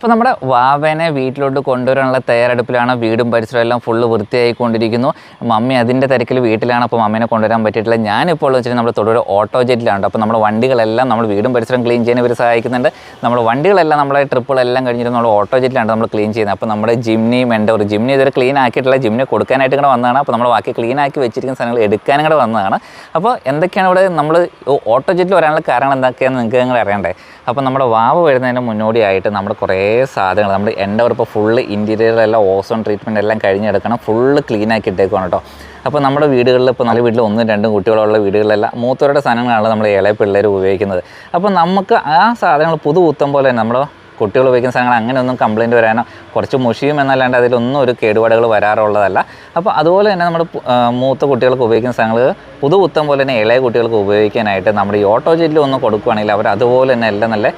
അപ്പോൾ നമ്മുടെ വാവനെ വീട്ടിലോട്ട് കൊണ്ടുവരാനുള്ള തയ്യാറെടുപ്പിലാണ് വീടും പരിസരവും എല്ലാം ഫുള്ള് വൃത്തിയായിക്കൊണ്ടിരിക്കുന്നു. മമ്മി അതിന്റെ തിരക്കിൽ വീട്ടിലാണ് അപ്പോൾ മമ്മീനെ കൊണ്ടുവരാൻ പറ്റിയിട്ടില്ല. ഞാനിപ്പോൾ വെച്ചിട്ട് നമ്മുടെ തൊടുപുഴ ഓട്ടോ ജെറ്റിലാണ് അപ്പോൾ നമ്മുടെ വണ്ടികളെല്ലാം നമ്മൾ വീടും പരിസരം ക്ലീൻ ചെയ്യാൻ ഇവർ സഹായിക്കുന്നുണ്ട്. നമ്മുടെ വണ്ടികളെല്ലാം നമ്മുടെ ട്രിപ്പുകളെല്ലാം കഴിഞ്ഞിട്ട് നമ്മൾ ഓട്ടോ ജെറ്റിലാണ് നമ്മൾ ക്ലീൻ ചെയ്യുന്നത്. അപ്പോൾ നമ്മുടെ ജിംനിയും മെൻഡോർ ജിംനി ഇതുവരെ ക്ലീൻ ആക്കിയിട്ടുള്ള ജിംനി കൊടുക്കാനായിട്ട് ഇങ്ങനെ വന്നതാണ്. അപ്പോൾ നമ്മൾ ബാക്കി ക്ലീൻ ആക്കി വെച്ചിരിക്കുന്ന സാധനങ്ങൾ എടുക്കാനും കൂടെ വന്നതാണ്. അപ്പോൾ എന്തൊക്കെയാണ് ഇവിടെ നമ്മൾ ഓട്ടോ ജെറ്റിൽ വരാനുള്ള കാരണം എന്തൊക്കെയാണെന്ന് നിങ്ങൾക്ക് നിങ്ങൾ അറിയണ്ടേ? അപ്പോൾ നമ്മുടെ വാവ് വരുന്നതിന് മുന്നോടിയായിട്ട് നമ്മുടെ കുറേ സാധനങ്ങൾ. നമ്മൾ എന്റെ ഉറപ്പ് ഫുള്ള് ഇന്റീരിയറിലെല്ലാം ഓസോൺ ട്രീറ്റ്മെന്റ് എല്ലാം കഴിഞ്ഞെടുക്കണം. ഫുള്ള് ക്ലീൻ ആക്കി ഇട്ടേക്കുവാണ് കേട്ടോ അപ്പോൾ നമ്മുടെ വീടുകളിൽ ഇപ്പോൾ നല്ല വീട്ടിൽ ഒന്നും രണ്ടും കുട്ടികളുള്ള വീടുകളിലെല്ലാം മൂത്തവരുടെ സാധനങ്ങളാണ് നമ്മൾ ഇളയ പിള്ളേർ ഉപയോഗിക്കുന്നത്. അപ്പോൾ നമുക്ക് ആ സാധനങ്ങൾ പുതു ഊത്തം പോലെ തന്നെ നമ്മുടെ കുട്ടികൾ ഉപയോഗിക്കുന്ന സാധനങ്ങൾ അങ്ങനെയൊന്നും കംപ്ലയിന്റ് വരാനോ കുറച്ച് മുഷിയും എന്നല്ലാണ്ട് അതിലൊന്നും ഒരു കേടുപാടുകൾ വരാറുള്ളതല്ല. അപ്പോൾ അതുപോലെ തന്നെ നമ്മുടെ മൂത്ത കുട്ടികൾക്ക് ഉപയോഗിക്കുന്ന സാധനങ്ങൾ പുതു ഉത്തം പോലെ തന്നെ ഇളയ കുട്ടികൾക്ക് ഉപയോഗിക്കാനായിട്ട് നമ്മുടെ ഈ ഓട്ടോ ജെല്ലും ഒന്ന് കൊടുക്കുകയാണെങ്കിൽ അവർ അതുപോലെ തന്നെ എല്ലാം നല്ല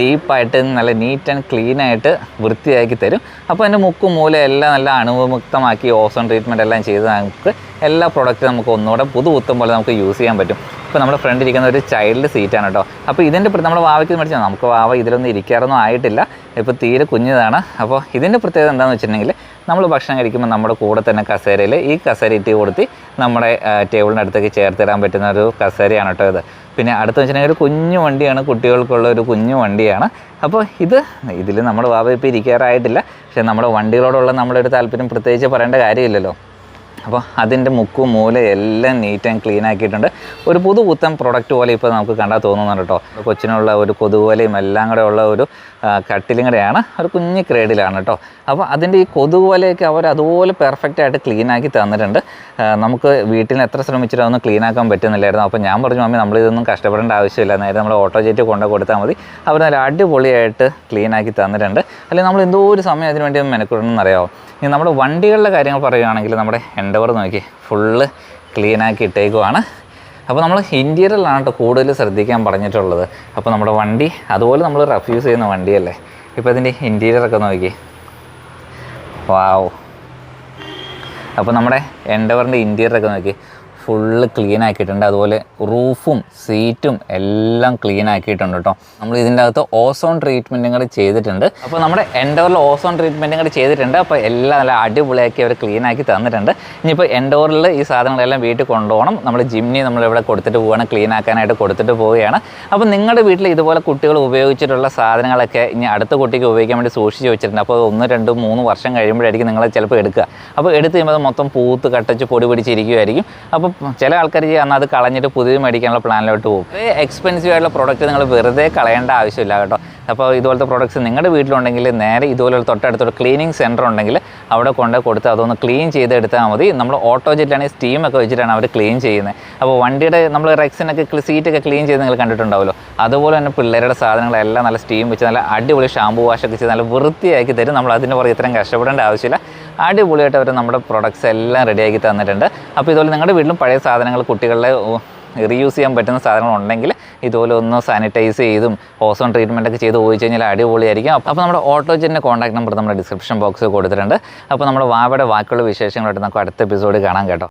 ഡീപ്പായിട്ട് നല്ല നീറ്റ് ആൻഡ് ക്ലീൻ ആയിട്ട് വൃത്തിയാക്കി തരും. അപ്പോൾ അതിന്റെ മുക്കും മൂലം എല്ലാം നല്ല അണുവിമുക്തമാക്കി ഓസോൺ ട്രീറ്റ്മെന്റ് എല്ലാം ചെയ്ത് നമുക്ക് എല്ലാ പ്രോഡക്റ്റും നമുക്ക് ഒന്നുകൂടെ പുതു പുത്തം പോലെ നമുക്ക് യൂസ് ചെയ്യാൻ പറ്റും. ഇപ്പോൾ നമ്മുടെ ഫ്രണ്ട് ഇരിക്കുന്ന ഒരു ചൈൽഡ് സീറ്റാണ് കേട്ടോ അപ്പോൾ ഇതിന്റെ നമ്മൾ വാവയ്ക്ക് മേടിച്ചാൽ നമുക്ക് വാവ ഇതിലൊന്നും ഇരിക്കാറൊന്നും ആയിട്ടില്ല. ഇപ്പോൾ തീരെ കുഞ്ഞതാണ്. അപ്പോൾ ഇതിന്റെ പ്രത്യേകത എന്താണെന്ന് വെച്ചിട്ടുണ്ടെങ്കിൽ നമ്മൾ ഭക്ഷണം കഴിക്കുമ്പോൾ നമ്മുടെ കൂടെ തന്നെ കസേരയിൽ ഈ കസേര ഇട്ടി കൊടുത്തി നമ്മുടെ ടേബിളിനടുത്തേക്ക് അടുത്തേക്ക് ചേർത്ത് തരാൻ പറ്റുന്ന ഒരു കസേരയാണ് കേട്ടോ ഇത്. പിന്നെ അടുത്ത് വെച്ചിട്ടുണ്ടെങ്കിൽ ഒരു കുഞ്ഞു വണ്ടിയാണ് കുട്ടികൾക്കുള്ള ഒരു കുഞ്ഞു വണ്ടിയാണ്. അപ്പോൾ ഇത് ഇതിൽ നമ്മുടെ വാവ ഇപ്പോൾ ഇരിക്കാറായിട്ടില്ല. പക്ഷേ നമ്മുടെ വണ്ടികളോടുള്ള നമ്മുടെ ഒരു താല്പര്യം പ്രത്യേകിച്ച് പറയേണ്ട കാര്യമില്ലല്ലോ. അപ്പോൾ അതിന്റെ മുക്കും മൂല എല്ലാം നീറ്റ് ആൻഡ് ക്ലീൻ ആക്കിയിട്ടുണ്ട്. ഒരു പുതു പുത്തൻ പ്രൊഡക്റ്റ് പോലെ ഇപ്പോൾ നമുക്ക് കണ്ടാൽ തോന്നുന്നുണ്ട് കേട്ടോ. കൊച്ചിനുള്ള ഒരു കൊതുകുവലയും എല്ലാം കൂടെ ഉള്ള ഒരു കട്ടിലും കൂടെയാണ്. ഒരു കുഞ്ഞു ക്രേഡിലാണ് കേട്ടോ. അപ്പോൾ അതിന്റെ ഈ കൊതുകുവലയൊക്കെ അവർ അതുപോലെ പെർഫെക്റ്റ് ആയിട്ട് ക്ലീൻ ആക്കി തന്നിട്ടുണ്ട്. നമുക്ക് വീട്ടിൽ എത്ര ശ്രമിച്ചിട്ട് ക്ലീൻ ആക്കാൻ പറ്റുന്നില്ലായിരുന്നു. അപ്പോൾ ഞാൻ പറഞ്ഞു മമ്മി നമ്മളിതൊന്നും കഷ്ടപ്പെടേണ്ട ആവശ്യമില്ല. നേരെ നമ്മൾ ഓട്ടോ ജെറ്റ് കൊണ്ട് കൊടുത്താൽ മതി. അവർ നല്ല അടിപൊളിയായിട്ട് ക്ലീൻ ആക്കി തന്നിട്ടുണ്ട്. അല്ലെങ്കിൽ നമ്മൾ എന്തോ ഒരു സമയം അതിനുവേണ്ടി വേണ്ടി എന്നറിയാമോ ഇനി നമ്മൾ വണ്ടികളുടെ കാര്യങ്ങൾ പറയുകയാണെങ്കിൽ നമ്മുടെ എൻഡവർ നോക്കി ഫുള്ള് ക്ലീനാക്കി ഇട്ടേക്കുവാണ്. അപ്പോൾ നമ്മൾ ഇന്റീരിയറിലാണ് കേട്ടോ കൂടുതൽ ശ്രദ്ധിക്കാൻ പറഞ്ഞിട്ടുള്ളത്. അപ്പോൾ നമ്മുടെ വണ്ടി അതുപോലെ നമ്മൾ റഫ്യൂസ് ചെയ്യുന്ന വണ്ടിയല്ലേ? ഇപ്പോൾ ഇതിന്റെ ഇന്റീരിയറൊക്കെ നോക്കി. വാവ് അപ്പോൾ നമ്മുടെ എൻഡവറിന്റെ ഇന്റീരിയറൊക്കെ നോക്കി. ഫുള്ള് ക്ലീൻ ആക്കിയിട്ടുണ്ട്. അതുപോലെ റൂഫും സീറ്റും എല്ലാം ക്ലീൻ ആക്കിയിട്ടുണ്ട് കേട്ടോ. നമ്മൾ ഇതിന്റെ അകത്ത് ഓസോൺ ട്രീറ്റ്മെന്റും കൂടി ചെയ്തിട്ടുണ്ട്. അപ്പോൾ നമ്മുടെ എൻഡോറിൽ ഓസോൺ ട്രീറ്റ്മെന്റും കൂടി ചെയ്തിട്ടുണ്ട്. അപ്പോൾ എല്ലാം നല്ല അടിപൊളിയാക്കി അവർ ക്ലീൻ ആക്കി തന്നിട്ടുണ്ട്. ഇനിയിപ്പോൾ എൻഡോറിൽ ഈ സാധനങ്ങളെല്ലാം വീട്ടിൽ കൊണ്ടുപോകണം. നമ്മൾ ജിമ്നി നമ്മളിവിടെ കൊടുത്തിട്ട് പോവുകയാണ് ക്ലീൻ ആക്കാനായിട്ട് കൊടുത്തിട്ട് പോവുകയാണ്. അപ്പോൾ നിങ്ങളുടെ വീട്ടിൽ ഇതുപോലെ കുട്ടികൾ ഉപയോഗിച്ചിട്ടുള്ള സാധനങ്ങളൊക്കെ ഇനി അടുത്ത കുട്ടിക്ക് ഉപയോഗിക്കാൻ വേണ്ടി സൂക്ഷിച്ച് വെച്ചിട്ടുണ്ട്. അപ്പോൾ ഒന്ന് രണ്ട് മൂന്ന് വർഷം കഴിയുമ്പോഴായിരിക്കും നിങ്ങൾ ചിലപ്പോൾ എടുക്കുക. അപ്പോൾ എടുത്ത് കഴിയുമ്പോൾ മൊത്തം പൂത്ത് കട്ടച്ച് പൊടി പിടിച്ചിരിക്കുമായിരിക്കും അപ്പോൾ ചില ആൾക്കാർ അന്ന് അത് കളഞ്ഞിട്ട് പുതിയ മേടിക്കാനുള്ള പ്ലാനിലോട്ട് പോകും. എക്സ്പെൻസീവ് ആയിട്ടുള്ള പ്രോഡക്റ്റ് നിങ്ങൾ വെറുതെ കളയേണ്ട ആവശ്യമില്ല കേട്ടോ. അപ്പോൾ ഇതുപോലത്തെ പ്രോഡക്ട്സ് നിങ്ങളുടെ വീട്ടിലുണ്ടെങ്കിൽ നേരെ ഇതുപോലെ തൊട്ടടുത്തൊരു ക്ലീനിങ് സെന്റർ ഉണ്ടെങ്കിൽ അവിടെ കൊണ്ട് കൊടുത്ത് അതൊന്ന് ക്ലീൻ ചെയ്തെടുത്താൽ മതി. നമ്മൾ ഓട്ടോ ജെറ്റിലാണെങ്കിൽ സ്റ്റീമൊക്കെ വെച്ചിട്ടാണ് അവർ ക്ലീൻ ചെയ്യുന്നത് അപ്പോൾ വണ്ടിയുടെ നമ്മൾ റെക്സിനൊക്കെ സീറ്റൊക്കെ ക്ലീൻ ചെയ്ത് നിങ്ങൾ കണ്ടിട്ടുണ്ടാവുമല്ലോ. അതുപോലെ തന്നെ പിള്ളേരുടെ സാധനങ്ങളെല്ലാം നല്ല സ്റ്റീം വെച്ച് നല്ല അടിപൊളി ഷാമ്പു വാഷൊക്കെ ചെയ്ത് നല്ല വൃത്തിയാക്കി തരും. നമ്മൾ അതിന് പുറകെ ഇത്രയും കഷ്ടപ്പെടേണ്ട ആവശ്യമില്ല. അടിപൊളിയായിട്ട് അവർ നമ്മുടെ പ്രൊഡക്ട്സ് എല്ലാം റെഡിയാക്കി തന്നിട്ടുണ്ട്. അപ്പോൾ ഇതുപോലെ നിങ്ങളുടെ വീട്ടിലും പഴയ സാധനങ്ങൾ കുട്ടികളുടെ റീയൂസ് ചെയ്യാൻ പറ്റുന്ന സാധനങ്ങൾ ഉണ്ടെങ്കിൽ ഇതുപോലെ ഒന്ന് സാനിറ്റൈസ് ചെയ്തും ഓസോൺ ട്രീറ്റ്മെന്റ് ഒക്കെ ചെയ്ത് ഉപയോഗിച്ച് കഴിഞ്ഞാൽ അടിപൊളിയായിരിക്കും. അപ്പോൾ നമ്മുടെ ഓട്ടോജന്റെ കോൺടാക്ട് നമ്പർ നമ്മുടെ ഡിസ്ക്രിപ്ഷൻ ബോക്സിൽ കൊടുത്തിട്ടുണ്ട്. അപ്പോൾ നമ്മുടെ വാവയുടെ ബാക്കിയുള്ള വിശേഷങ്ങളായിട്ട് നമുക്ക് അടുത്ത എപ്പിസോഡ് കാണാം കേട്ടോ.